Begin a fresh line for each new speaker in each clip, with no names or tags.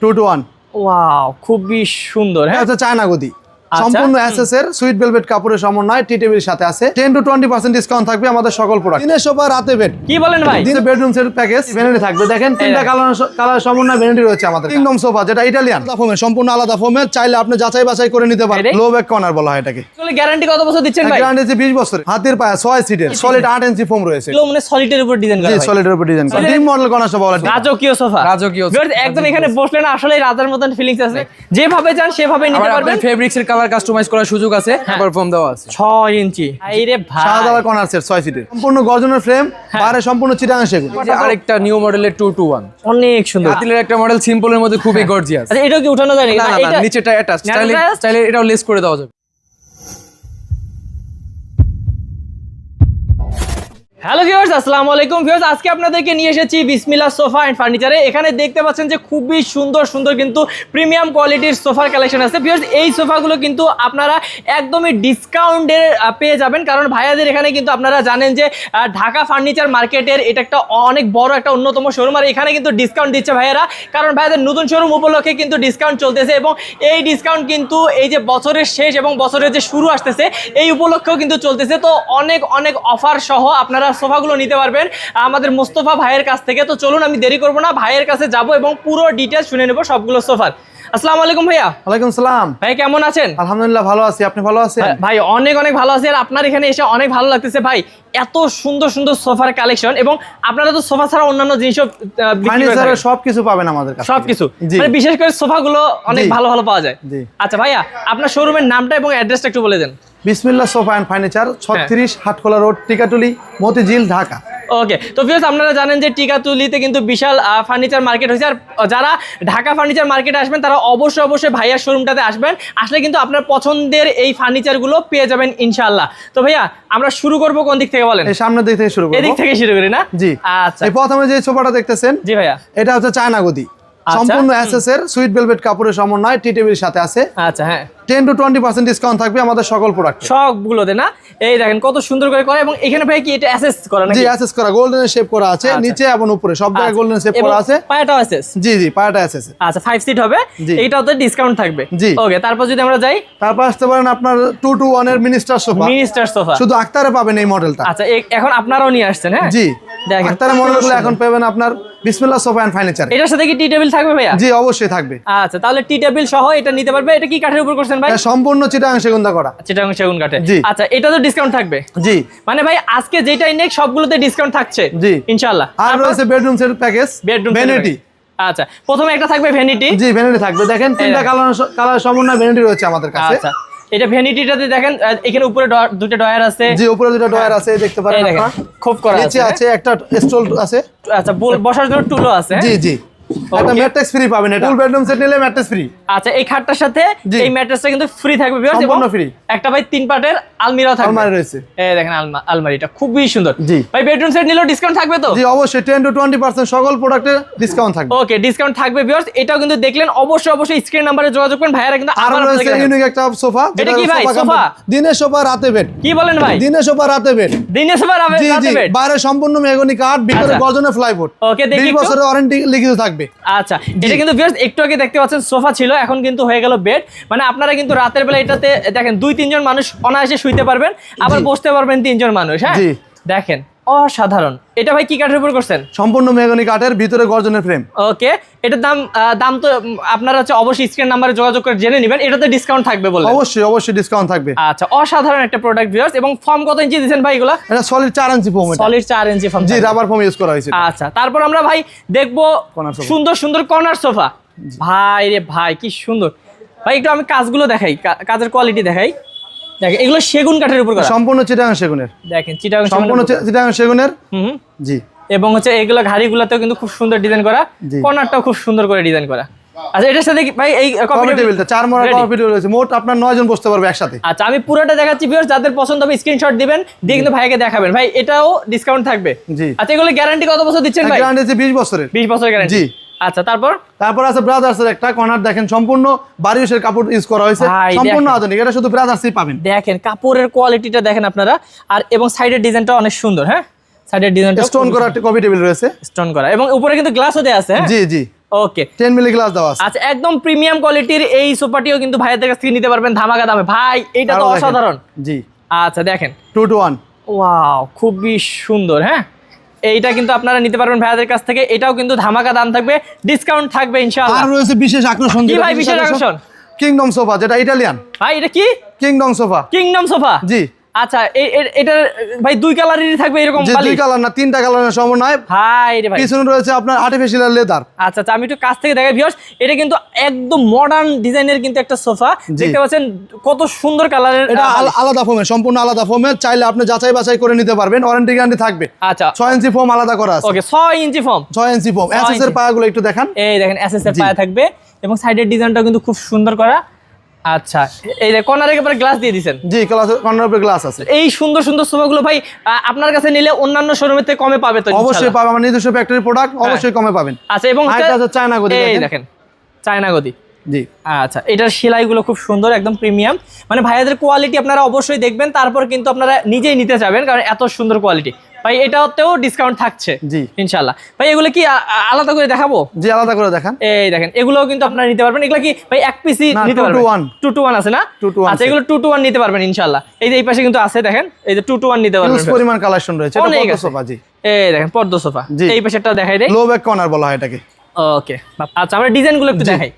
Two two one
wow খুবই সুন্দর হ্যাঁ
আচ্ছা চায়না গদি। সম্পূর্ণ এসএস এর সুইট ভেলভেট কাপড়ের সমন্বয় টি টেবিলের সাথে আছে। Ten to twenty percent discount থাকবে আমাদের সকল প্রোডাক্ট দিনের সোফা রাতে বেড
কি বলেন ভাই?
দিনে বেডরুম সেট প্যাকেজ ভ্যানিটি থাকবে। দেখেন তিনটা কালার কালার সমন্বয় ভ্যানিটি রয়েছে আমাদের কিংডম সোফা যেটা ইটালিয়ান ফোমের সম্পূর্ণ আলাদা ফোমের চাইলে আপনি যাচাই বাছাই করে নিতে পারেন। লো ব্যাক কর্নার বলা হয় এটাকে।
এগুলো গ্যারান্টি কত বছর দিচ্ছেন ভাই?
গ্যারান্টি আছে বিশ বছরের। হাতের পায়া ছয় সিটের সলিড আট ইঞ্চি ফোম রয়েছে।
এগুলো মানে সলিডের উপর ডিজাইন করা
জি সলিডের উপর ডিজাইন করা। ডিম মডেল কর্নার সোফা বলা হয়।
রাজকীয় সোফা।
রাজকীয়
একদম এখানে বসলে না আসলে রাজার মতন ফিলিংস আছে। যেভাবে চান সেভাবে নিতে পারবেন।
আপনার ফেব্রিক্স এর কালার কাস্টমাইজ করার সুযোগ আছে আবার ফর্ম দেওয়া আছে।
6 ইঞ্চি। আইরে
সাদা
ভাই।
দাবার কর্নার সেট ছয় সিটের সম্পূর্ণ গর্জনের ফ্রেম বাইরে সম্পূর্ণ চিটাং সেগুন।
আরেকটা নিউ মডেলের টু টু ওয়ান
অনেক সুন্দর।
হাতিলের একটা মডেল সিম্পলের মধ্যে খুবই গর্জিয়াস
আচ্ছা এটাও কি উঠানো যায়
না
এটা-
নিচেটা অ্যাটাচ এটাও লেস করে দেওয়া যাবে।
হ্যালো ভিউয়ার্স আসসালামু আলাইকুম ভিউয়ার্স আজকে আপনাদেরকে নিয়ে এসেছি বিসমিল্লা সোফা অ্যান্ড ফার্নিচারে এখানে দেখতে পাচ্ছেন যে খুবই সুন্দর সুন্দর কিন্তু প্রিমিয়াম কোয়ালিটির সোফার কালেকশন আছে। ভিউয়ার্স এই সোফাগুলো কিন্তু আপনারা একদমই ডিসকাউন্টে পেয়ে যাবেন। কারণ ভাইয়াদের এখানে কিন্তু আপনারা জানেন যে ঢাকা ফার্নিচার মার্কেটের এটা একটা অনেক বড় একটা অন্যতম শোরুম আর এখানে কিন্তু ডিসকাউন্ট দিচ্ছে ভাইয়ারা। কারণ ভাইয়াদের নতুন শোরুম উপলক্ষে কিন্তু ডিসকাউন্ট চলতেছে এবং এই ডিসকাউন্ট কিন্তু এই যে বছরের শেষ এবং বছরের যে শুরু আসতেছে, এই উপলক্ষেও কিন্তু চলতেছে। তো অনেক অনেক অফার সহ আপনারা সোফাগুলো নিতে পারবেন। আমাদের মোস্তফা ভাইয়ের কাছ থেকে। তো চলুন, আমি দেরি করব না। ভাইয়ের কাছে যাব এবং পুরো ডিটেলস শুনে নেব সবগুলো সোফার। আসসালামু আলাইকুম ভাইয়া।
ওয়ালাইকুম সালাম।
ভাই কেমন আছেন?
আলহামদুলিল্লাহ ভালো আছি। আপনি ভালো আছেন?
ভাই অনেক অনেক ভালো আছে। আর আপনার এখানে এসে অনেক ভালো লাগতেছে ভাই। এত সুন্দর সুন্দর সোফার কালেকশন এবং আপনারা তো সোফা ছাড়া অন্যান্য জিনিসও
ফার্নিচারের সবকিছু পাবেন আমাদের কাছে
সবকিছু। মানে বিশেষ করে সোফাগুলো অনেক ভালো ভালো পাওয়া যায়। আচ্ছা ভাইয়া আপনার শোরুমের নামটা এবং অ্যাড্রেসটা একটু বলে দেন।
বিসমিল্লাহ সোফা অ্যান্ড ফার্নিচার। ছত্রিশ হাটখোলা রোড টিকাটুলি মতিঝিল ঢাকা।
ওকে তো ভিউয়ার্স আপনারা জানেন যে টিকাতুলিতে কিন্তু বিশাল ফার্নিচার মার্কেট হয়েছে। আর যারা ঢাকা ফার্নিচার মার্কেটে আসবেন তারা অবশ্যই অবশ্যই ভাইয়ার শোরুমটাতে আসবেন। আসলে কিন্তু আপনার পছন্দের এই ফার্নিচারগুলো পেয়ে যাবেন ইনশাল্লাহ তো ভাইয়া আমরা শুরু করব কোন দিক থেকে বলেন?
সামনের দিক থেকে শুরু করব।
এদিক থেকে শুরু করি না?
জি।
আচ্ছা।
এই প্রথমে যে সোফাটা দেখতেছেন
জি ভাইয়া।
এটা হচ্ছে চায়না গদি।
আচ্ছা।
সম্পূর্ণ এসএস এর সুইট ভেলভেট কাপড়ের সমন্বয় টি টেবিলের সাথে আছে।
আচ্ছা হ্যাঁ।
Ten to twenty percent discount থাকবে আমাদের সকল প্রোডাক্ট
সবগুলোতে না? এই দেখেন কত সুন্দর করে করে এবং এখানে ভাই কি এটা অ্যাসেস করা নাকি?
জি অ্যাসেস করা গোল্ডেন শেপ করা আছে
আচ্ছা।
নিচে এবং উপরে সব জায়গায় গোল্ডেন শেপ করা আছে।
পায়াটাও অ্যাসেস
জি জি পায়াটা এসএস
আচ্ছা ফাইভ সিট হবে
জি।
এইটাতে ডিসকাউন্ট থাকবে।
জি।
ওকে তারপর যদি আমরা যাই?
তারপর আসতে পারেন আপনার টু টু ওয়ানের মিনিস্টার সোফা
মিনিস্টার সোফা
শুধু আক্তারে পাবেন এই মডেলটা
আচ্ছা এখন আপনারাও নিয়ে আসছেন হ্যাঁ?
জি।
দেখেন।
আক্তারের মডেলগুলো এখন পাবেন আপনার বিসমিল্লাহ সোফা এন্ড ফার্নিচার
এটার সাথে কি টি টেবিল থাকবে ভাইয়া?
জি অবশ্যই থাকবে।
আচ্ছা তাহলে টি টেবিল সহ এটা নিতে পারবে এটা কি কাঠের উপর করছেন ভাই?
সম্পূর্ণ চিটাং সেগুন্দা করা।
চিটাং সেগুন কাঠে। আচ্ছা এটা তো ডিসকাউন্ট থাকবে?
জি।
মানে ভাই আজকে যেটাই নেক সবগুলোতে ডিসকাউন্ট থাকছে।
জি।
ইনশাআল্লাহ।
আর রয়েছে bedroom set package
bedroom
vanity
আচ্ছা প্রথমে একটা থাকবে ভ্যানিটি
জি ভ্যানিটি থাকবে। দেখেন তিনটা কালার কালার সমন্বয় ভ্যানিটি রয়েছে আমাদের কাছে।
আচ্ছা এটা ভ্যানিটিটাতে দেখেন এখানে উপরে দুটো ডয়ার আছে।
জি উপরে দুটো ডয়ার আছে দেখতে পারেন আপনারা।
খুব করা আছে
নিচে আছে। একটা স্টল আছে।
আচ্ছা বসার জন্য টুলও আছে। হ্যাঁ?
জি জি। একটা ম্যাট্রেস ফ্রি পাবেন এটা। ফুল বেডরুম সেট নিলে ম্যাট্রেস ফ্রি
আচ্ছা এই খাটটার সাথে এই ম্যাট্রেসটা কিন্তু ফ্রি থাকবে এবং
সম্পূর্ণ free।
একটা ভাই তিন পাটের আলমিরাও থাকবে।
আলমারি রয়েছে।
এই দেখেন আলমারিটা খুবই সুন্দর।
জি।
ভাই বেডরুম সেট নিলেও ডিসকাউন্ট থাকবে তো?
জি অবশ্যই টেন টু টোয়েন্টি পার্সেন্ট সকল প্রোডাক্টে ডিসকাউন্ট থাকবে।
ওকে ডিসকাউন্ট থাকবে ভিউয়ার্স এটাও কিন্তু দেখলেন অবশ্যই অবশ্যই স্ক্রিন নাম্বারে যোগাযোগ করুন ভাইয়ারা কিন্তু
আর
আবার
রয়েছে ইউনিক একটা সোফা
এটা কি ভাই, সোফা?
দিনের সোফা রাতে বেড
কি বলেন ভাই?
দিনের সোফা রাতে বেড
দিনে
জি জি
বেড
বাইরে সম্পূর্ণ মেগনি কাঠ ভিতরে
আচ্ছা।
ফ্লাইবোর্ড
Okay, দেখি
20 বছরের ওয়ারেন্টি লিখিত থাকবে।
আচ্ছা এটা কিন্তু ভিউয়ার্স একটু আগে দেখতে পাচ্ছেন সোফা ছিল এখন কিন্তু হয়ে গেল বেড মানে আপনারা কিন্তু রাতের বেলা এটাতে দেখেন দুই তিনজন মানুষ অনায়াসে শুইতে পারবেন আবার বসতে পারবেন তিনজন মানুষ হ্যাঁ? দেখেন অসাধারণ। এটা ভাই কি কাঠের উপর করছেন?
সম্পূর্ণ মেগনি কাঠের ভিতরে গর্জনের ফ্রেম
ওকে এটার দাম দাম তো আপনারা হচ্ছে অবশ্যই স্ক্রিন নাম্বারে যোগাযোগ করে জেনে নেবেন। এটাতে ডিসকাউন্ট থাকবে বলে।
অবশ্যই অবশ্যই ডিসকাউন্ট থাকবে।
আচ্ছা অসাধারণ একটা প্রোডাক্ট ভিউয়ার্স এবং ফর্ম কত ইঞ্চি দিয়েছেন ভাই এগুলা?
এটা সলিড চার ইঞ্চি ফোম এটা।
সলিড চার ইঞ্চি ফর্ম
জি রাবার ফর্ম ইউজ করা হয়েছে
আচ্ছা তারপর আমরা ভাই দেখব। সুন্দর সুন্দর কর্নার সোফা ভাই রে ভাই কি সুন্দর। ভাই একটু আমি কাজগুলো দেখাই কাজের কোয়ালিটি দেখাই। দেখেন এগুলো সেগুন কাঠের উপর
সম্পূর্ণ চিটাং সেগুনের।
দেখেন চিটাগাং
সম্পূর্ণ
সেগুনের উপর।
চিটাং সেগুনের?
হুম
জি।
এবং হচ্ছে এগুলো ঘাড়িগুলোতেও কিন্তু খুব সুন্দর ডিজাইন করা। কর্নারটাও খুব সুন্দর করে ডিজাইন করা। আচ্ছা এটার সাথে ভাই এই
কফি
কপিটা-
টেবিলটা চার মরা কফি টেবিল রয়েছে। মোট আপনার জন বসতে পারবে একসাথে।
আচ্ছা আমি পুরোটা দেখাচ্ছি ভিউয়ার্স যাদের পছন্দ হবে স্ক্রিনশট দিবেন দিয়ে কিন্তু ভাইকে দেখাবেন। ভাই এটাও ডিসকাউন্ট থাকবে।
জি।
আচ্ছা এগুলো গ্যারান্টি কত বছর দিচ্ছেন ভাই?
গ্যারান্টি আছে বিশ বছরের।
20 বছর গ্যারান্টি
জি।
আচ্ছা তারপর?
তারপর আছে ব্রাদার্সের একটা কর্নার দেখেন সম্পূর্ণ বারিশের কাপড় ইউজ করা হয়েছে। সম্পূর্ণ আধুনিক এটা শুধু ব্রাদার্সই পাবেন।
দেখেন কাপড়ের কোয়ালিটিটা দেখেন আপনারা। আর এবং সাইডের ডিজাইনটা অনেক সুন্দর হ্যাঁ? সাইডের ডিজাইনটা
স্টোন করা একটা কফি টেবিল রয়েছে।
স্টোন করা। এবং উপরে কিন্তু গ্লাসও দেওয়া আছে হ্যাঁ?
জি জি।
ওকে
মিলি গ্লাস আছে।
আচ্ছা একদম প্রিমিয়াম কোয়ালিটির এই সোফাটিও কিন্তু ভাইয়াদের কাছ থেকে নিতে পারবেন ধামাকা দামে। ভাই এটা তো। অসাধারণ।
জি।
আচ্ছা দেখেন।
টু
ওয়াও খুবই সুন্দর হ্যাঁ? এইটা কিন্তু আপনারা নিতে পারবেন ভাইয়াদের কাছ থেকে। এটাও কিন্তু ধামাকা দাম থাকবে ডিসকাউন্ট থাকবে ইনশাআল্লাহ।
আর রয়েছে বিশেষ আকর্ষণ
কি ভাই বিশেষ আকর্ষণ?
কিংডম সোফা যেটা ইটালিয়ান
ভাই এটা কি?
কিংডম সোফা
কিংডম সোফা
জি।
আচ্ছা এ- এ- ভাই দুই কালারেরই থাকবে এরকম
দুই কালার না তিনটা সমন্বয়।
ভাই রে ভাই।
পিছনে রয়েছে আপনার আর্টিফিশিয়াল লেদার
আচ্ছা আচ্ছা আমি একটু কাছ থেকে দেখাই ভিউয়ার্স এটা কিন্তু একদম মডার্ন ডিজাইনের কিন্তু একটা সোফা। দেখতে পাচ্ছেন কত সুন্দর কালারের
এটা আলাদা ফোমের সম্পূর্ণ আলাদা ফোমের চাইলে আপনি যাচাই বাছাই করে নিতে পারবেন ওয়ারেন্টি গ্যারান্টি থাকবে।
আচ্ছা।
ছয় ইঞ্চি ফোম আলাদা করা আছে।
ওকে ছয় ইঞ্চি ফর্ম
ছয় ইঞ্চি ফোম এস এর পায়াগুলো একটু দেখান।
এই দেখেন এসএস এর। পায়া থাকবে এবং সাইডের ডিজাইনটাও কিন্তু খুব সুন্দর করা। আচ্ছা এই কর্নারে একেবারে গ্লাস দিয়ে দিছেন।
জি ক্লাস কর্নার উপরে গ্লাস আছে।
এই সুন্দর সুন্দর সোফাগুলো ভাই আপনার কাছে নিলে অন্যান্য শোরুমের থেকে কমে পাবে তো
অবশ্যই। পাবেন আমার নিজস্ব ফ্যাক্টরি প্রোডাক্ট অবশ্যই কমে পাবেন।
আচ্ছা এবং হচ্ছে-
আছে চায়না গদি
এই
দেখেন।
দেখেন চায়না গদি।
জি।
আচ্ছা এটার সেলাইগুলো খুব সুন্দর একদম প্রিমিয়াম মানে ভাইয়াদের কোয়ালিটি আপনারা অবশ্যই দেখবেন তারপর কিন্তু আপনারা নিজেই নিতে যাবেন কারণ এত সুন্দর কোয়ালিটি ভাই এটাতেও ডিসকাউন্ট থাকছে
জি।
ইনশাল্লাহ ভাই এগুলো কি আলাদা করে দেখাবো?
জি আলাদা করে দেখান।
এই দেখেন এগুলোও কিন্তু আপনারা নিতে পারবেন। এগুলো কি ভাই এক পিসি নিতে পারবেন?
one।
টু টু ওয়ান আছে না?
2 to one
আচ্ছা এগুলো টু টু ওয়ান নিতে পারবেন ইনশাল্লাহ এই যে এই পাশে কিন্তু আছে দেখেন এই যে টু টু ওয়ান নিতে পারবেন।
হিউজ পরিমাণ কালেকশন রয়েছে এটা পদ্ম সোফা জি।
এই দেখেন পদ্ম সোফা এই পাশেরটা দেখাই দেয়
লো ব্যাক কর্নার বলা হয় এটাকে।
ওকে আচ্ছা আমরা ডিজাইনগুলো একটু দেখাই।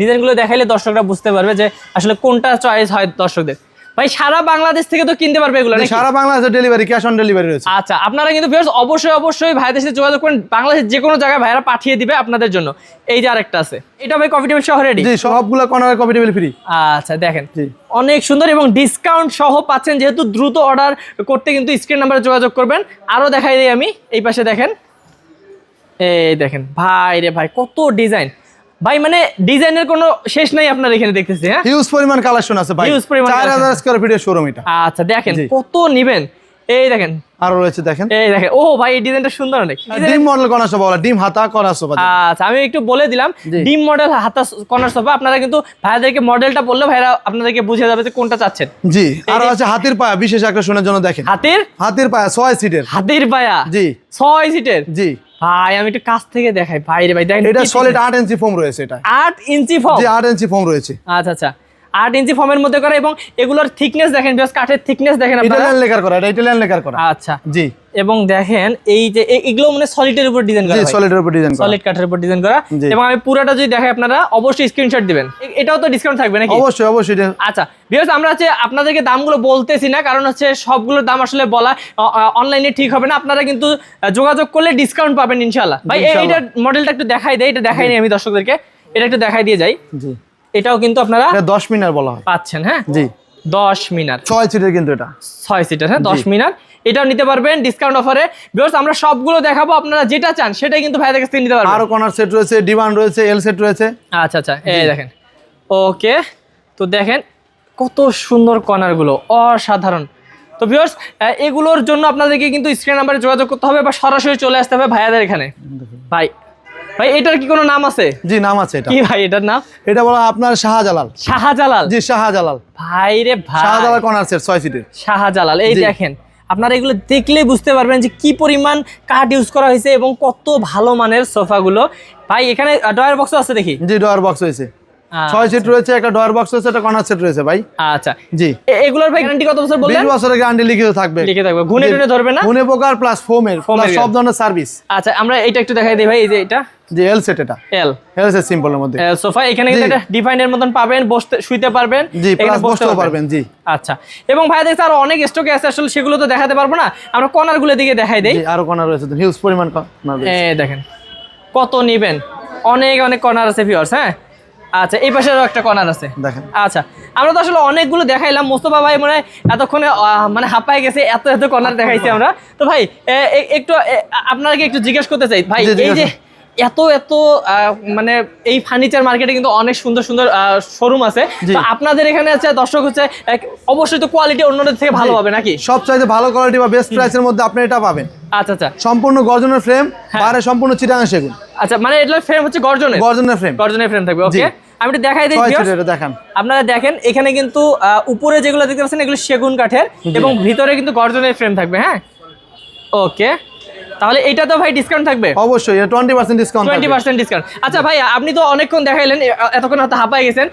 ডিজাইনগুলো দেখাইলে দর্শকরা বুঝতে পারবে যে আসলে কোনটা চয়েস হয় দর্শকদের। ভাই সারা বাংলাদেশ থেকে তো কিনতে পারবে এগুলো
সারা বাংলাদেশে ডেলিভারি ক্যাশ অন ডেলিভারি রয়েছে।
আচ্ছা আপনারা কিন্তু viewers অবশ্যই অবশ্যই ভাইদের সাথে যোগাযোগ করেন। বাংলাদেশের যে কোনো জায়গায় ভাইরা পাঠিয়ে দিবে আপনাদের জন্য। এই যে আরেকটা আছে। এটা ভাই কফি টেবিল সহ রেডি
জি সবগুলো কর্নার কপি টেবিল ফ্রি
আচ্ছা দেখেন। অনেক সুন্দর এবং ডিসকাউন্ট সহ পাচ্ছেন। যেহেতু দ্রুত অর্ডার করতে কিন্তু স্ক্রিন নাম্বারে যোগাযোগ করবেন। আরও দেখাই দিই আমি। এই পাশে দেখেন। এই দেখেন। ভাই রে ভাই কত ডিজাইন ভাই মানে ডিজাইনের কোনো শেষ নাই আপনার এখানে দেখতেছি হ্যাঁ?
হিউজ পরিমাণ কালেকশন আছে ভাই।
Huge পরিমাণ
চার
collection
হাজার স্কোয়ার ফিটের শোরুম এটা।
আচ্ছা দেখেন কত নিবেন। এই দেখেন।
আরও রয়েছে দেখেন।
এই দেখেন। ও ভাই এই ডিজাইনটা সুন্দর অনেক।
ডিম মডেল কর্নার সোফা বলা ডিম হাতা কর্নার সোফা
আচ্ছা আমি একটু বলে দিলাম ডিম মডেল হাতা কর্নার সোফা আপনারা কিন্তু ভাইয়াদেরকে মডেলটা বললে ভাইরা আপনাদেরকে বুঝে যাবে যে কোনটা চাচ্ছেন।
জি আরও আছে হাতির পায়া বিশেষ আকর্ষণের জন্য দেখেন।
হাতির?
হাতির পায়া ছয় সিটের
হাতির পায়া?
জি।
ছয় সিটের
জি।
ভাই আমি একটু কাছ থেকে দেখাই। ভাই রে ভাই দেখেন
এটা সলিড 8 ইঞ্চি ফোম রয়েছে এটা।
8 ইঞ্চি ফোম
জি 8 ইঞ্চি ফোম রয়েছে।
আচ্ছা আচ্ছা। আট ইঞ্চি ফর্মের মধ্যে করা এবং এগুলোর থিকনেস দেখেন কাঠের থিকনেস দেখেন আপনারা।
ইটালিয়ান লেকার করা এটা ইটালিয়ান লেকার করা।
আচ্ছা।
জি।
এবং দেখেন এই যে এগুলো মানে সলিডের উপর ডিজাইন করা
সলিডের উপর ডিজাইন করা।
সলিড কাঠের উপর ডিজাইন করা। এবং আমি পুরোটা যদি দেখাই আপনারা অবশ্যই স্ক্রিনশট দিবেন। এটাও তো ডিসকাউন্ট থাকবে নাকি?
অবশ্যই অবশ্যই
আচ্ছা বিকজ আমরা হচ্ছে আপনাদেরকে দামগুলো বলতেছি না কারণ হচ্ছে সবগুলোর দাম আসলে বলা অনলাইনে ঠিক হবে না। আপনারা কিন্তু যোগাযোগ করলে ডিসকাউন্ট পাবেন ইনশাল্লাহ ভাই এই-
ইনশাআল্লাহ।
মডেলটা একটু দেখাই দেয় এটা দেখাই নি আমি দর্শকদেরকে। এটা একটু দেখাই দিয়ে যাই।
জি।
এটাও কিন্তু আপনারা
দশ মিনার বলা হয়।
পাচ্ছেন হ্যাঁ?
জি।
দশ মিনার।
ছয় সিটের কিন্তু এটা।
ছয় সিটার হ্যাঁ? দশ মিনার। এটাও নিতে পারবেন ডিসকাউন্ট অফারে বিকজ আমরা সবগুলো দেখাবো আপনারা যেটা চান সেটাই কিন্তু ভাইদের কাছ থেকে নিতে পারবেন।
আরও কর্নার সেট রয়েছে ডিমান্ড রয়েছে এল সেট রয়েছে।
আচ্ছা আচ্ছা এই দেখেন। ওকে তো দেখেন কত সুন্দর কর্নারগুলো অসাধারণ। তো ভিউয়ার্স এগুলোর জন্য আপনাদেরকে কিন্তু স্ক্রিন নাম্বারে যোগাযোগ করতে হবে বা সরাসরি চলে আসতে হবে ভাইয়াদের এখানে। ভাই ভাই এটার কি কোনো নাম আছে?
জি নাম আছে এটা।
কি ভাই এটার নাম?
এটা বলা আপনার শাহজালাল।
শাহজালাল?
জি শাহজালাল।
ভাই রে ভাই।
শাহজালাল কর্নার সেট ছয় সিটের
শাহজালাল এই দেখেন আপনারা এগুলো দেখলেই বুঝতে পারবেন যে কি পরিমাণ কাঠ ইউজ করা হয়েছে এবং কত ভালো মানের সোফাগুলো। ভাই এখানে ডয়ার বক্স আছে দেখি?
জি ডয়ার বক্স
হয়েছে
ছয় সিট রয়েছে একটা ডয়ার বক্স রয়েছে একটা কর্নার সেট রয়েছে ভাই।
আচ্ছা।
জি।
এগুলোর ভাই গ্যারান্টি কত বছর বললেন?
বছরের গ্যারান্টি লিখিত থাকবে।
লিখে থাকবে। ঘুনে
জি।
টুনে ধরবে না?
গুনে পোকার প্লাস ফোমের প্লাস সব ধরনের সার্ভিস
আচ্ছা আমরা এটা একটু দেখাই দিই ভাই এই যে এটা।
জি এল সেট এটা।
এল
এল সেট সিম্পলের মধ্যে।
সোফা এখানে কিন্তু
জি।
একটা ডিফাইনের মতন পাবেন বসতে শুইতে পারবেন।
জি প্লাস
বসতে
বসতেও পারবেন। জি।
আচ্ছা এবং ভাই দেখতে আরও অনেক স্টকে আছে আসলে সেগুলো তো দেখাতে পারব না। আমরা কর্নারগুলো দিকে দেখাই দেই।
জি আরও কর্নার রয়েছে হিউজ পরিমাণ কর্নার
এই দেখেন কত নিবেন? অনেক অনেক কর্নার আছে ভিউয়ার্স হ্যাঁ? আচ্ছা এই পাশেরও একটা কর্নার আছে।
দেখেন।
আচ্ছা আমরা তো আসলে অনেকগুলো দেখাইলাম মোস্তফা ভাই মনে এতক্ষণে মানে হাঁপায় গেছে এত এত কর্নার দেখাইছি আমরা। তো ভাই একটু আপনাকে একটু জিজ্ঞেস করতে চাই ভাই এই যে। এত এত মানে এই ফার্নিচার মার্কেটে কিন্তু অনেক সুন্দর সুন্দর শোরুম আছে। তো আপনাদের এখানে আছে দর্শক হচ্ছে অবশ্যই তো কোয়ালিটি অন্যদের থেকে ভালো হবে নাকি?
সবচাইতে ভালো কোয়ালিটি বা বেস্ট প্রাইসের মধ্যে আপনি এটা পাবেন।
আচ্ছা আচ্ছা।
সম্পূর্ণ গর্জনের ফ্রেম
হ্যাঁ।
বাইরে সম্পূর্ণ চিটাং সেগুন।
আচ্ছা মানে এটার ফ্রেম হচ্ছে গর্জনের?
গর্জনের ফ্রেম
গর্জনের ফ্রেম থাকবে ওকে আমি একটু দেখাই দিই
দেখান।
আপনারা দেখেন এখানে কিন্তু উপরে যেগুলো দেখতে পাচ্ছেন এগুলো সেগুন কাঠের এবং ভিতরে কিন্তু গর্জনের ফ্রেম থাকবে হ্যাঁ? ওকে তাহলে এটা তো ভাই ডিসকাউন্ট থাকবে?
অবশ্যই twenty percent discount
twenty percent discount আচ্ছা ভাই আপনি তো অনেকক্ষণ দেখাইলেন এতক্ষণ হয়তো হাঁপাই গেছেন।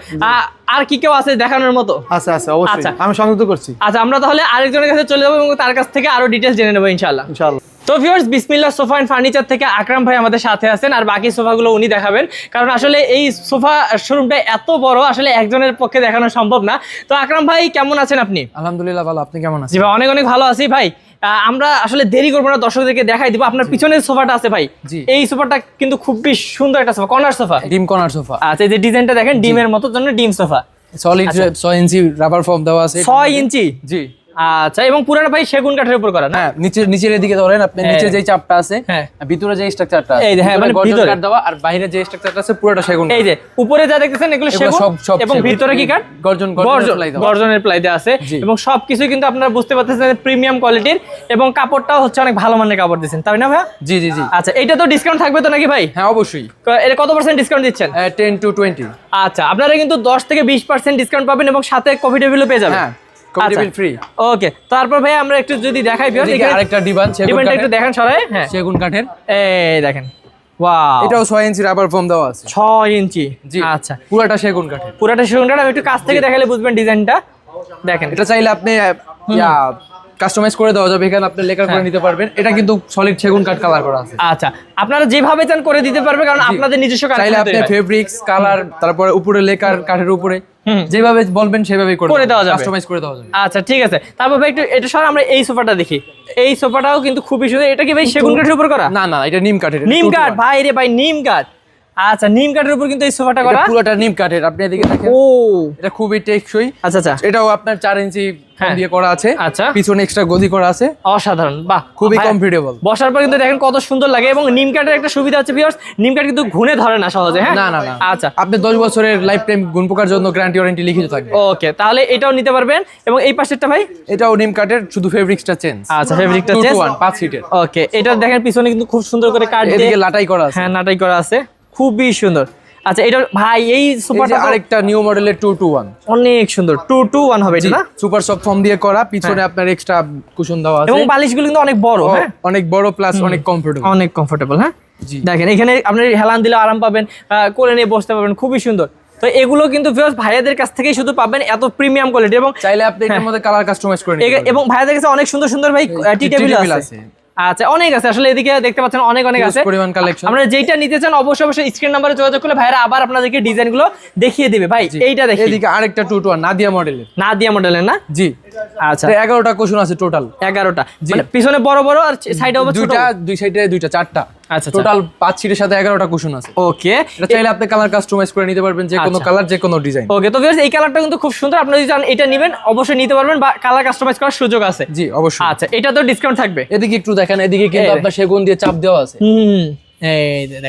আর কি কেউ আছে দেখানোর মতো?
আচ্ছা আচ্ছা অবশ্যই। আমি সংযুক্ত করছি।
আচ্ছা আমরা তাহলে আরেকজনের কাছে চলে যাব এবং তার কাছ থেকে আরও ডিটেলস জেনে নেব ইনশাল্লাহ
ইনশাআল্লাহ।
তো ভিউয়ার্স বিসমিল্লাহ সোফা এন্ড ফার্নিচার থেকে আকরাম ভাই আমাদের সাথে আছেন আর বাকি সোফাগুলো উনি দেখাবেন। কারণ আসলে এই সোফা শোরুমটা এত বড় আসলে একজনের পক্ষে দেখানো সম্ভব না। তো আকরাম ভাই কেমন আছেন আপনি?
আলহামদুলিল্লাহ ভালো। আপনি কেমন
জি
আছেন
ভাই অনেক অনেক ভালো আছি ভাই। আমরা আসলে দেরি করব না দর্শকদেরকে দেখাই দিব। আপনার পিছনে সোফাটা আছে ভাই। এই সোফাটা কিন্তু খুবই সুন্দর একটা সোফা কর্নার সোফা।
ডিম কর্নার সোফা।
আচ্ছা এই যে ডিজাইনটা দেখেন ডিমের মতো জন্য ডিম সোফা।
সলিড ছয় ইঞ্চি রাবার ফর্ম দেওয়া আছে।
ছয় ইঞ্চি?
জি।
আচ্ছা এবং পুরানো ভাই সেগুন কাঠের উপর করা না?
হ্যাঁ নিচের নিচের এদিকে ধরেন আপনি
হ্যাঁ।
নিচে যেই চাপটা আছে
হ্যাঁ।
ভিতরে যে স্ট্রাকচারটা আছে
এই যে, হ্যাঁ, মানে ভিতরে।
কাঠ দেওয়া আর বাইরে যে স্ট্রাকচারটা আছে পুরোটা সেগুন
এই যে উপরে যা দেখতেছেন এগুলো সেগুন এবং ভিতরে কি কাঠ?
গর্জন
গর্জন
গর্জন প্লাই দেওয়া।
গর্জনের প্লাই দেওয়া আছে। এবং সবকিছু কিন্তু আপনারা বুঝতে পারতেছেন প্রিমিয়াম কোয়ালিটির এবং কাপড়টাও হচ্ছে অনেক ভালো মানের কাপড় দিচ্ছেন। তাই না ভাই
জি জি জি।
আচ্ছা এটা তো ডিসকাউন্ট থাকবে তো নাকি ভাই?
হ্যাঁ অবশ্যই।
এটা কত পার্সেন্ট ডিসকাউন্ট দিচ্ছেন?
টেন টু টোয়েন্টি
আচ্ছা আপনারা কিন্তু দশ থেকে বিশ পার্সেন্ট ডিসকাউন্ট পাবেন এবং সাথে কফি টেবিলও পেয়ে যাবেন।
হ্যাঁ। ফ্রি
ওকে তারপর ভাই আমরা একটু যদি দেখাই ভিউয়ার্স
এদিকে
এখানে
আরেকটা ডিবান সেগুন
একটু দেখেন সরাই হ্যাঁ।
সেগুন কাঠের।
এই দেখেন ওয়াও
এটাও ছয় ইঞ্চি রাবার ফর্ম দেওয়া আছে।
ছয় ইঞ্চি
জি
আচ্ছা।
পুরোটা সেগুন কাঠের।
পুরাটা সেগুনটা আমি একটু কাছ থেকে দেখালে বুঝবেন ডিজাইনটা। দেখেন।
এটা চাইলে আপনি কাস্টমাইজ করে দেওয়া যাবে এখানে আপনি করে নিতে পারবেন। এটা কিন্তু সলিড সেগুন কাঠ কালার করা আছে।
আচ্ছা আপনারা যেভাবে চান করে দিতে পারবে কারণ আপনাদের নিজস্ব
চাইলে আপনি ফেব্রিক্স কালার তারপরে উপরে লেকার কাঠের উপরে। যেভাবে বলবেন সেভাবেই
করে দেওয়া যাবে।
কাস্টমাইজ করে দেওয়া যাবে।
আচ্ছা ঠিক আছে। তারপর ভাই একটু এটা সর আমরা এই সোফাটা দেখি। এই সোফাটাও কিন্তু খুবই সুন্দর। এটা কি ভাই সেগুন কাঠের উপর করা?
না না এটা নিম কাঠের
নিম কাঠ ভাই রে ভাই নিম কাঠ। আচ্ছা নিম কাঠের উপর কিন্তু এই সোফাটা করা?
পুরোটা নিম কাঠের আপনি এদিকে দেখেন।
ও
এটা খুবই টেকসই।
আচ্ছা আচ্ছা।
এটাও আপনার চার ইঞ্চি
হ্যাঁ।
দিয়ে করা আছে।
আচ্ছা।
পিছনে এক্সট্রা গদি করা আছে।
অসাধারণ বাহ।
খুবই কমফোর্টেবল
বসার পর কিন্তু দেখেন কত সুন্দর লাগে এবং নিম কাঠের একটা সুবিধা আছে ভিউয়ার্স নিম কাঠ কিন্তু ঘুনে ধরে না সহজে হ্যাঁ?
না না না।
আচ্ছা।
আপনি দশ বছরের লাইফ টাইম গুণ পোকার জন্য গ্যারান্টি ওয়ারেন্টি লিখিত থাকবে।
ওকে তাহলে এটাও নিতে পারবেন। এবং এই পাশেরটা ভাই?
এটাও নিম কাঠের শুধু ফেব্রিক্সটা চেঞ্জ
আচ্ছা ফেব্রিকটা
টু
চেঞ্জ
ওয়ান পাঁচ সিটের
ওকে এটা দেখেন পিছনে কিন্তু খুব সুন্দর করে কাঠ দিয়ে
এদিকে লাটাই করা আছে।
হ্যাঁ লাটাই করা আছে। খুবই সুন্দর। আচ্ছা এটা ভাই এই সুপারটা
আরেকটা নিউ মডেলের টু টু ওয়ান
অনেক সুন্দর। টু টু ওয়ান হবে এটা না?
সুপার সফট ফর্ম দিয়ে করা পিছনে আপনার এক্সট্রা কুশন দেওয়া আছে।
এবং বালিশগুলো কিন্তু অনেক বড় হ্যাঁ?
অনেক বড় প্লাস অনেক কমফোর্টেবল
অনেক কমফোর্টেবল হ্যাঁ। দেখেন এখানে আপনি হেলান দিলে আরাম পাবেন করে নিয়ে বসতে পারবেন খুবই সুন্দর। তো এগুলো কিন্তু ভিউয়ার্স ভাইয়াদের কাছ থেকেই শুধু পাবেন এত প্রিমিয়াম কোয়ালিটি এবং
চাইলে আপনি এটার মধ্যে কালার কাস্টমাইজ করে নিতে
এগে-
পারবেন।
এবং ভাইয়াদের কাছে অনেক সুন্দর সুন্দর ভাই টি টেবিল আছে। আচ্ছা অনেক আছে। আসলে এদিকে দেখতে পাচ্ছেন অনেক অনেক আছে।
পরিমাণ কালেকশন
আমরা যেটা নিতে চান অবশ্যই অবশ্যই স্ক্রিন নাম্বারে যোগাযোগ করলে ভাইরা আবার আপনাদেরকে ডিজাইনগুলো দেখিয়ে দিবে। ভাই এইটা দেখি।
এদিকে আরেকটা টু টু নাদিয়া মডেলের
না দিয়া মডেলের না?
জি।
আচ্ছা।
আছে টোটাল
মানে পিছনে বড় বড় আর সাইডে ছোট
দুইটা দুই সাইডে দুইটা চারটা।
আচ্ছা, আচ্ছা।
টোটাল পাঁচ সিটের সাথে কুশন আছে।
ওকে
এটা চাইলে আপনি কালার কাস্টমাইজ করে নিতে পারবেন যে কোনো। কালার যে কোনো ডিজাইন
ওকে তো ভিউয়ার্স এই কালারটা কিন্তু খুব সুন্দর। আপনি যদি চান এটা নেবেন অবশ্যই নিতে পারবেন বা কালার কাস্টমাইজ করার সুযোগ আছে।
জি অবশ্যই।
আচ্ছা এটা তো ডিসকাউন্ট থাকবে।
এদিকে একটু দেখেন এদিকে কিন্তু আপনার সেগুন দিয়ে চাপ দেওয়া আছে।
হুম।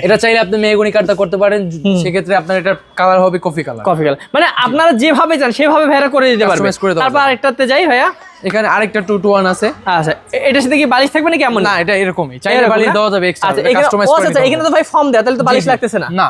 এটা চাইলে আপনি মেহগুনি কাটটা করতে পারেন সেক্ষেত্রে আপনার এটা কালার হবে কফি কালার
কফি কালার মানে আপনারা যেভাবে চান সেভাবে ভাইরা করে দিতে পারবেন তারপর আরেকটাতে যাই ভাইয়া।
এখানে আরেকটা টু টু ওয়ান আছে।
আচ্ছা এটার সাথে কি বালিশ থাকবে নাকি এমন?
না এটা এরকমই। চাইলে বালিশ দেওয়া যাবে এক্সট্রা
আচ্ছা
কাস্টমাইজ করে
আচ্ছা এখানে তো ভাই ফর্ম দেয়া তাহলে তো বালিশ। লাগতেছে না।
না।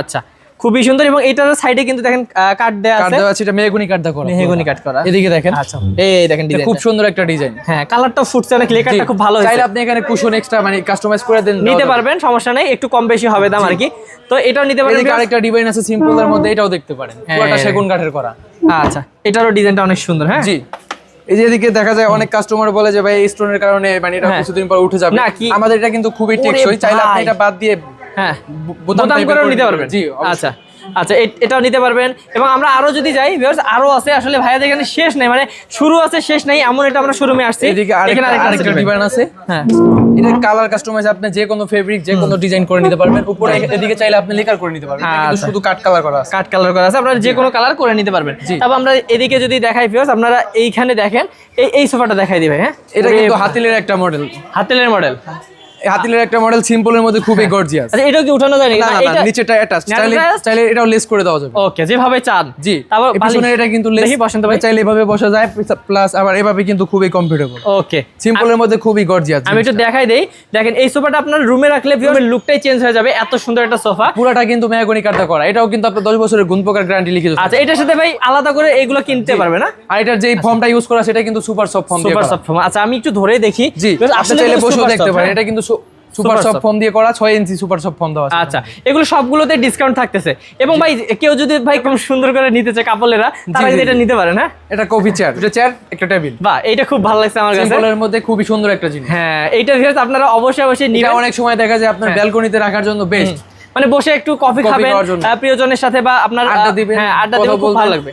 আচ্ছা। খুবই সুন্দর এবং এটার সাইডে কিন্তু দেখেন কাট দেয়া
কাট
আছে।
দেওয়া আছে এটা মেহগুনি কাট দেওয়া করা।
মেহগনি কাট করা।
এদিকে দেখেন।
আচ্ছা। এই দেখেন
এটা
ডিজাইন
খুব সুন্দর একটা ডিজাইন
হ্যাঁ কালারটা ফুটছে অনেক লেকারটা খুব ভালো হয়েছে।
চাইলে আপনি এখানে কুশন এক্সট্রা মানে কাস্টমাইজ করে দেন
নিতে। পারবেন সমস্যা নাই একটু কম বেশি হবে দাম আর কি তো এটাও নিতে পারবেন
এদিকে আরেকটা ডিজাইন আছে সিম্পল এর মধ্যে এটাও দেখতে পারেন। পুরোটা
হ্যাঁ।
সেগুন কাঠের করা।
আচ্ছা এটারও ডিজাইনটা অনেক সুন্দর হ্যাঁ?
জি। এই যে এদিকে দেখা যায় অনেক কাস্টমার বলে যে ভাই স্টোনের কারণে মানে এটা
হ্যাঁ।
কিছুদিন পর উঠে যাবে। আমাদের এটা কিন্তু খুবই টেকসই। চাইলে আপনি এটা বাদ দিয়ে
হ্যাঁ
বোতাম
করেও নিতে পারবেন।
জি,
আচ্ছা আচ্ছা এটাও নিতে পারবেন। এবং আমরা আরও যদি যাই আরও আছে আসলে ভাইয়াদের এখানে শেষ নেই মানে শুরু আছে শেষ নাই এমন এটা আমরা শোরুমে আসছি।
এদিকে আরেকটা
আরেকটা
আরেকটা
আছে
ডিজাইন আছে।
হ্যাঁ।
এটা কালার কাস্টমাইজ আপনি যে কোনো ফেব্রিক যে কোনো ডিজাইন করে নিতে পারবেন। উপরে এদিকে চাইলে আপনি লেকার করে নিতে পারবেন। কিন্তু
আচ্ছা।
শুধু কাট কালার করা আছে।
কাট কালার করা আছে আপনারা যে কোনো কালার করে নিতে পারবেন। তারপর আমরা এদিকে যদি দেখাই ভিউয়ার্স আপনারা এইখানে দেখেন এই এই সোফাটা দেখাই দিবে হ্যাঁ?
এটা কিন্তু হাতিলের একটা মডেল
হাতিলের মডেল
হাতিলের একটা মডেল সিম্পলের মধ্যে খুবই গর্জিয়াস
আচ্ছা এটাও কি উঠানো যায়
না না না নিচেটা অ্যাটাচ চাইলে? চাইলে এটাও লেস করে দেওয়া যাবে।
ওকে যেভাবে চান।
জি
তারপর
পিছনে এটা কিন্তু লেস
দেখি বসন্ত ভাই।
চাইলে এভাবে বসা যায় প্লাস আবার এভাবে কিন্তু খুবই কমফোর্টেবল
ওকে।
সিম্পলের মধ্যে খুবই গর্জিয়াস
আমি একটু দেখাই দেই। দেখেন এই সোফাটা আপনার রুমে রাখলে ভিউয়ার লুকটাই চেঞ্জ হয়ে যাবে। এত সুন্দর একটা সোফা।
পুরাটা কিন্তু মেয়াগনি কাটটা করা। এটাও কিন্তু আপনার 10 বছরের গুণ প্রকার গ্যারান্টি থাকে।
আচ্ছা এটার সাথে ভাই আলাদা করে এগুলো কিনতে পারবে না?
আর এটার যেই ফর্মটা ইউজ করা সেটা কিন্তু super soft foam
super soft foam আচ্ছা আমি একটু ধরে দেখি।
আপনি
আসলে
চাইলে
বসে
দেখতে পারেন।
হ্যাঁ।
এটা কিন্তু সুপার সফট। ফোম দিয়ে করা ছয় ইঞ্চি সুপার সফট ফোম দেওয়া আছে
আচ্ছা এগুলো সবগুলোতে ডিসকাউন্ট থাকতেছে। এবং ভাই কেউ যদি ভাই খুব সুন্দর করে নিতে চায় কাপলেরা তারা এটা নিতে পারেন হ্যাঁ?
এটা কফি চেয়ার দুটো চেয়ার একটা টেবিল
বাহ এইটা খুব ভালো লাগছে আমার কাছে।
সিম্পলের মধ্যে খুবই সুন্দর একটা জিনিস।
হ্যাঁ এইটা ভিউয়ার্স আপনারা অবশ্যই অবশ্যই নিবেন।
অনেক সময় দেখা যায় আপনার। ব্যালকনিতে রাখার জন্য বেস্ট
মানে বসে একটু কফি খাবেন প্রিয়জনের সাথে বা আপনার
আড্ডা দিবেন,
হ্যাঁ আড্ডা দিবেন খুব ভালো লাগবে।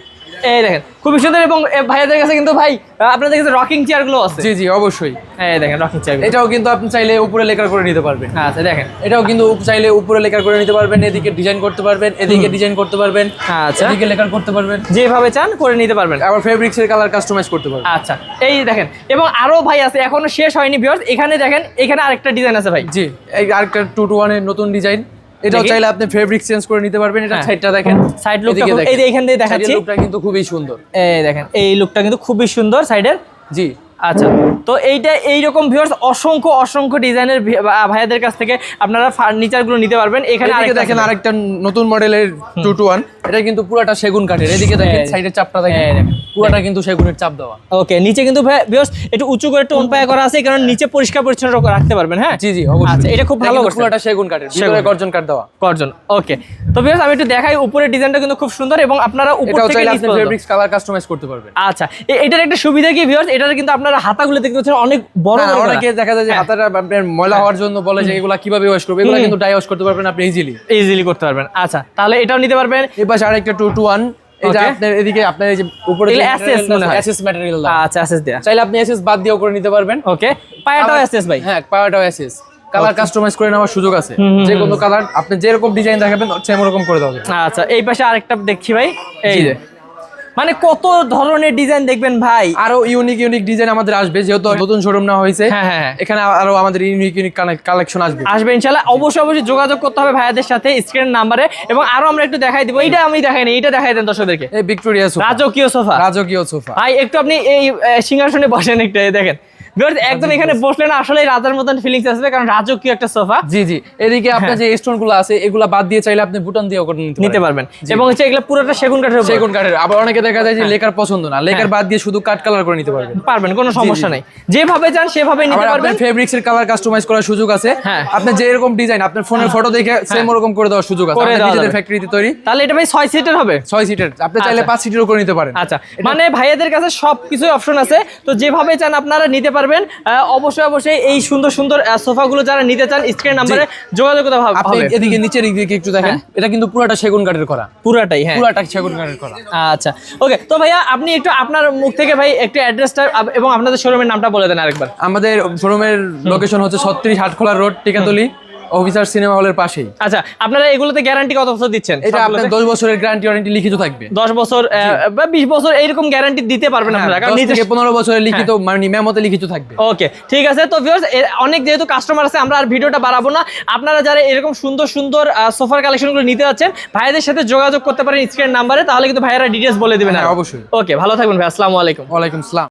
এই দেখেন খুবই সুন্দর এবং ভাইয়াদের কাছে কিন্তু ভাই আপনাদের কাছে রকিং চেয়ারগুলো আছে।
জি জি অবশ্যই।
এই দেখেন রকিং চেয়ার
এটাও কিন্তু আপনি চাইলে উপরে লেকার করে নিতে পারবেন।
আচ্ছা দেখেন।
এটাও কিন্তু চাইলে উপরে লেকার করে নিতে পারবেন এদিকে ডিজাইন করতে পারবেন এদিকে ডিজাইন করতে পারবেন
আচ্ছা।
এদিকে লেকার করতে পারবেন।
যেভাবে চান করে নিতে পারবেন।
আবার ফেব্রিক্স এর কালার কাস্টমাইজ করতে পারবেন।
আচ্ছা এই দেখেন এবং আরও ভাই আছে এখনও শেষ হয়নি ভিউয়ার্স এখানে দেখেন এখানে আরেকটা ডিজাইন আছে ভাই।
জি এই আরেকটা টু টু ওয়ানের নতুন ডিজাইন এটাও চাইলে আপনি ফেব্রিক চেঞ্জ করে নিতে পারবেন এটা
হ্যাঁ।
সাইডটা দেখেন।
সাইড লুকটা এই এখান
Side এর
দেখাচ্ছি
লুকটা কিন্তু খুবই সুন্দর।
এই দেখেন এই লুকটা কিন্তু খুবই সুন্দর সাইডের
জি।
আচ্ছা তো এইটা এইরকম ভিউয়ার্স অসংখ্য অসংখ্য ডিজাইনের ভাইয়াদের কাছ থেকে আপনারা ফার্নিচারগুলো নিতে পারবেন। এখানে আরেকটা
দেখেন আরেকটা নতুন মডেলের টু টু ওয়ান এটা কিন্তু পুরাটা সেগুন কাঠের। এদিকে দেখেন সাইডের চাপটা দেখেন।
দেখেন।
পুরাটা কিন্তু সেগুনের চাপ দেওয়া।
ওকে নিচে কিন্তু ভিউয়ার্স একটু উঁচু করে টোন পায়া করা আছে কারণ নিচে পরিষ্কার পরিচ্ছন্ন রাখতে পারবেন হ্যাঁ?
জি জি অবশ্যই।
আচ্ছা এটা খুব ভালো
পুরাটা সেগুন কাঠের। ভিতরে গর্জন কাঠ দেওয়া।
করজন ওকে তো ভিউয়ার্স আমি একটু দেখাই উপরের ডিজাইনটা কিন্তু খুব সুন্দর এবং আপনারা উপর থেকে
ফেব্রিক্স কালার কাস্টমাইজ করতে পারবেন।
আচ্ছা এটার একটা সুবিধা কি ভিউয়ার্স এটার কিন্তু আপনারা হাতাগুলো দেখতে পাচ্ছেন অনেক বড়
অনেকে দেখা যায় যে
হ্যাঁ।
হাতাটা আপনার ময়লা হওয়ার জন্য বলে যে এগুলা কীভাবে ওয়াশ করবে? এগুলা কিন্তু ডাই ওয়াশ করতে পারবেন আপনি ইজিলি
ইজিলি করতে পারবেন। আচ্ছা তাহলে এটাও নিতে পারবেন।
এই পাশে আরেকটা টু টু ওয়ান এটা আপনার এদিকে আপনার এই যে উপরে
SS মনে হয়।
এসএস ম্যাটেরিয়াল
আচ্ছা অ্যাসেস দেয়া।
চাইলে আপনি এসএস বাদ দিয়েও করে নিতে পারবেন।
ওকে পায়াটাও অ্যাসেস ভাই।
হ্যাঁ পাওয়ারটাও এসএস কালার কাস্টমাইজ করে নেওয়ার সুযোগ আছে। যে কোনো কালার আপনি যেরকম ডিজাইন দেখাবেন সেম রকম করে দেওয়া
আচ্ছা এই পাশে আরেকটা দেখছি ভাই। এই যে মানে কত ধরনের ডিজাইন দেখবেন ভাই?
আরও ইউনিক ইউনিক ডিজাইন আমাদের আসবে যেহেতু নতুন শোরুম না হয়েছে।
হ্যাঁ, হ্যাঁ, হ্যাঁ।
এখানে আরও আমাদের ইউনিক ইউনিক কালেকশন আসবে।
আসবে ইনশাল্লাহ। অবশ্যই অবশ্যই যোগাযোগ করতে হবে ভাইয়াদের সাথে স্ক্রিন নাম্বারে এবং আরও আমরা একটু দেখাই দিব। এটা আমি দেখাই না এইটা দেখাই দেন দর্শকদেরকে।
এই ভিক্টোরিয়া সোফা
রাজকীয় সোফা
রাজকীয় সোফা
ভাই একটু আপনি এই সিংহাসনে বসেন একটু দেখেন। একদম এখানে বসলে না আসলে রাজার মতন ফিলিংস আসবে কারণ রাজকীয় একটা সোফা
জি জি। এদিকে আপনার যে স্টোনগুলো আছে এগুলা বাদ দিয়ে চাইলে আপনি বুটান দিয়েও নিতে
হ্যাঁ।
পারবেন।
পারবেন এবং হচ্ছে এগুলো পুরোটা সেগুন কাঠের
সেগুন কাঠের। আবার অনেকে দেখা যায় যে লেকার পছন্দ না। লেকার বাদ দিয়ে শুধু কাঠ কালার করে নিতে পারবেন।
পারবেন কোনো সমস্যা নাই। যেভাবে চান সেভাবে নিতে পারবেন।
ফেব্রিক্স এর কালার কাস্টমাইজ করার সুযোগ আছে।
হ্যাঁ।
আপনি যে এরকম ডিজাইন আপনার ফোনের ফটো দেখে সেম ওরকম করে দেওয়ার সুযোগ আছে। নিজেদের ফ্যাক্টরিতে তৈরি।
তাহলে এটা ভাই সিটের হবে।
সিটের আপনি চাইলে
আচ্ছা।
সিটেরও করে নিতে পারেন।
আচ্ছা। মানে ভাইয়াদের কাছে সবকিছু অপশন আছে। তো যেভাবে চান আপনারা নিতে পারবেন। অবশ্যই অবশ্যই এই সুন্দর সুন্দর সোফাগুলো যারা নিতে চান স্ক্রিন নাম্বারে যোগাযোগ করতে হবে
আপনি এদিকে নিচের দিকে একটু দেখেন। এটা কিন্তু পুরাটা সেগুন কাঠের করা
পুরাটাই হ্যাঁ।
পুরাটা সেগুন কাঠের করা
আচ্ছা। ওকে তো ভাইয়া আপনি একটু আপনার মুখ থেকে ভাই একটু অ্যাড্রেসটা এবং আপনাদের শোরুমের নামটা বলে দেন আরেকবার।
আমাদের শোরুমের লোকেশন হচ্ছে ছত্রিশ Hatkhola road Tikatuli. Officer cinema হলের পাশেই।
আচ্ছা আপনারা এগুলোতে গ্যারান্টি কত বছর দিচ্ছেন?
এটা আপনার দশ বছরের গ্যারান্টি ওয়ারেন্টি লিখিত থাকবে।
দশ বছর বা বিশ বছর এইরকম গ্যারান্টি দিতে পারবেন আপনারা কারণ
হ্যাঁ,
নিজে
থেকে পনেরো বছরের লিখিত মানে মেমোতে লিখিত থাকবে।
ওকে ঠিক আছে। তো ভিউয়ার্স অনেক যেহেতু কাস্টমার আছে আমরা আর ভিডিওটা বাড়াবো না। আপনারা যারা এরকম সুন্দর সুন্দর সোফার কালেকশনগুলো নিতে যাচ্ছেন ভাইদের সাথে যোগাযোগ করতে পারেন স্ক্রিন নাম্বারে তাহলে কিন্তু ভাইয়েরা ডিটেলস বলে দিবেন
হ্যাঁ, অবশ্যই।
ওকে ভালো থাকবেন ভাই আসসালামু আলাইকুম।
ওয়া আলাইকুম সালাম